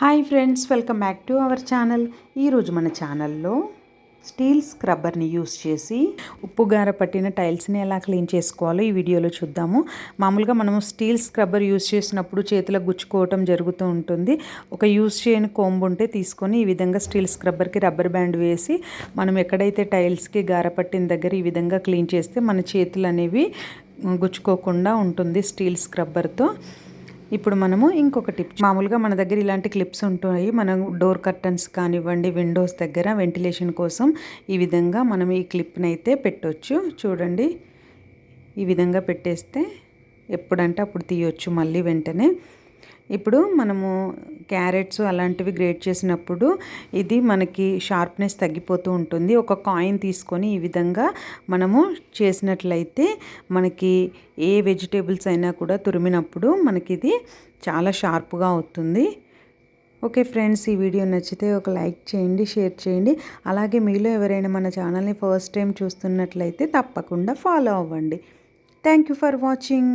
Hi friends welcome back to our channel. ఈరోజు మన ఛానల్లో స్టీల్ స్క్రబ్బర్ని యూస్ చేసి ఉప్పు గార పట్టిన టైల్స్ని ఎలా క్లీన్ చేసుకోవాలో ఈ వీడియోలో చూద్దాము. మామూలుగా మనము స్టీల్ స్క్రబ్బర్ యూస్ చేసినప్పుడు చేతులకు గుచ్చుకోవటం జరుగుతూ ఉంటుంది. ఒక యూస్ చేయని కోంబు ఉంటే తీసుకొని ఈ విధంగా స్టీల్ స్క్రబ్బర్కి రబ్బర్ బ్యాండ్ వేసి మనం ఎక్కడైతే టైల్స్కి గార పట్టిన దగ్గర ఈ విధంగా క్లీన్ చేస్తే మన చేతులు అనేవి గుచ్చుకోకుండా ఉంటుంది స్టీల్ స్క్రబ్బర్తో. ఇప్పుడు మనము ఇంకొక టిప్. మామూలుగా మన దగ్గర ఇలాంటి క్లిప్స్ ఉంటాయి. మనం డోర్ కర్టన్స్ కానివ్వండి విండోస్ దగ్గర వెంటిలేషన్ కోసం ఈ విధంగా మనం ఈ క్లిప్ని అయితే పెట్టవచ్చు చూడండి. ఈ విధంగా పెట్టేస్తే ఎప్పుడంటే అప్పుడు తీయొచ్చు మళ్ళీ వెంటనే. ఇప్పుడు మనము క్యారెట్స్ అలాంటివి గ్రేట్ చేసినప్పుడు ఇది మనకి షార్ప్నెస్ తగ్గిపోతూ ఉంటుంది. ఒక కాయిన్ తీసుకొని ఈ విధంగా మనము చేసినట్లయితే మనకి ఏ వెజిటేబుల్స్ అయినా కూడా తురిమినప్పుడు మనకి ఇది చాలా షార్ప్గా అవుతుంది. ఓకే ఫ్రెండ్స్ ఈ వీడియో నచ్చితే ఒక లైక్ చేయండి షేర్ చేయండి. అలాగే మీలో ఎవరైనా మన ఛానల్ని ఫస్ట్ టైం చూస్తున్నట్లయితే తప్పకుండా ఫాలో అవ్వండి. Thank you for watching.